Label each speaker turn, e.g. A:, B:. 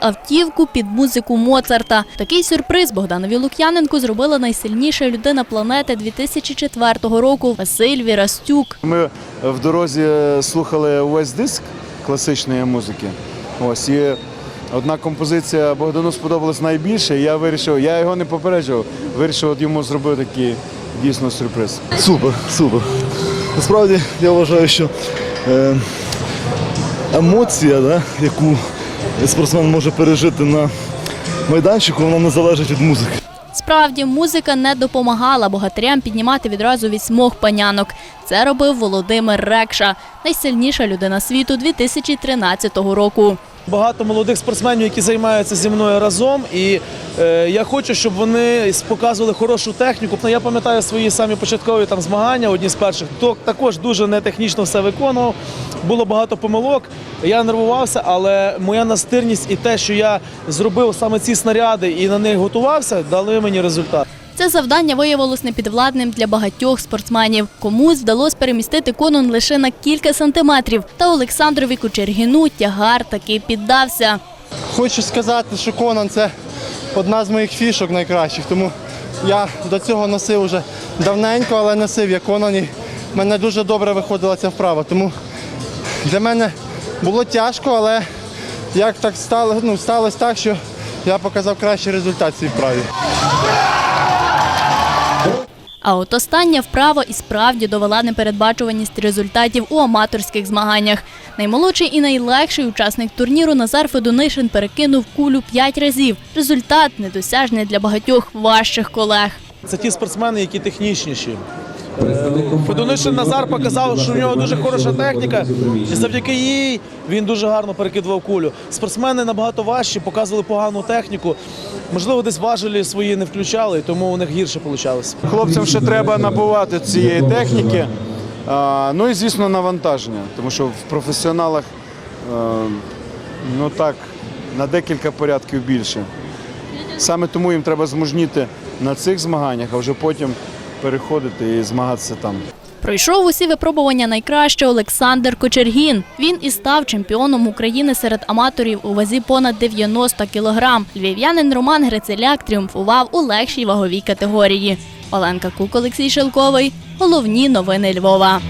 A: автівку під музику Моцарта. Такий сюрприз Богданові Лук'яненку зробила найсильніша людина планети 2004 року Василь Вірастюк.
B: Ми в дорозі слухали увесь диск класичної музики. Ось і одна композиція Богдану сподобалась найбільше. і Я вирішив, я його не попереджував, вирішив от йому зробити такий дійсно сюрприз.
C: Супер, супер. Насправді я вважаю, що е, емоція, да, яку спортсмен може пережити на майданчику, вона не залежить від музики.
A: Справді, музика не допомагала богатирям піднімати відразу вісьмох панянок. Це робив Володимир Рекша, найсильніша людина світу 2013 року.
D: Багато молодих спортсменів, які займаються зі мною разом, і е, я хочу, щоб вони показували хорошу техніку. Я пам'ятаю свої самі початкові там змагання, одні з перших, то також дуже нетехнічно все виконував. Було багато помилок. Я нервувався, але моя настирність і те, що я зробив саме ці снаряди і на них готувався, дали мені результат.
A: Це завдання виявилось непідвладним для багатьох спортсменів. Комусь вдалося перемістити конун лише на кілька сантиметрів. Та Олександрові Кучергіну тягар таки піддався.
E: Хочу сказати, що Конан це одна з моїх фішок найкращих, тому я до цього носив вже давненько, але носив я Конан і мене дуже добре виходила ця вправа. Тому для мене було тяжко, але як так стало, ну, сталося так, що я показав кращий результат цій вправі.
A: А от остання вправа і справді довела непередбачуваність результатів у аматорських змаганнях. Наймолодший і найлегший учасник турніру Назар Федунишин перекинув кулю п'ять разів. Результат недосяжний для багатьох важчих колег.
D: Це ті спортсмени, які технічніші. Федунишин Назар показав, що в нього дуже хороша техніка, і завдяки їй він дуже гарно перекидував кулю. Спортсмени набагато важчі, показували погану техніку. Можливо, десь важелі свої не включали, тому у них гірше вийшло.
B: Хлопцям ще треба набувати цієї техніки. Ну і звісно навантаження, тому що в професіоналах е, ну так, на декілька порядків більше. Саме тому їм треба змужніти на цих змаганнях, а вже потім переходити і змагатися там.
A: Пройшов усі випробування найкраще Олександр Кочергін. Він і став чемпіоном України серед аматорів у вазі понад 90 кілограм. Львів'янин Роман Грицеляк тріумфував у легшій ваговій категорії. Оленка Кук, Олексій Шелковий. Головні новини Львова.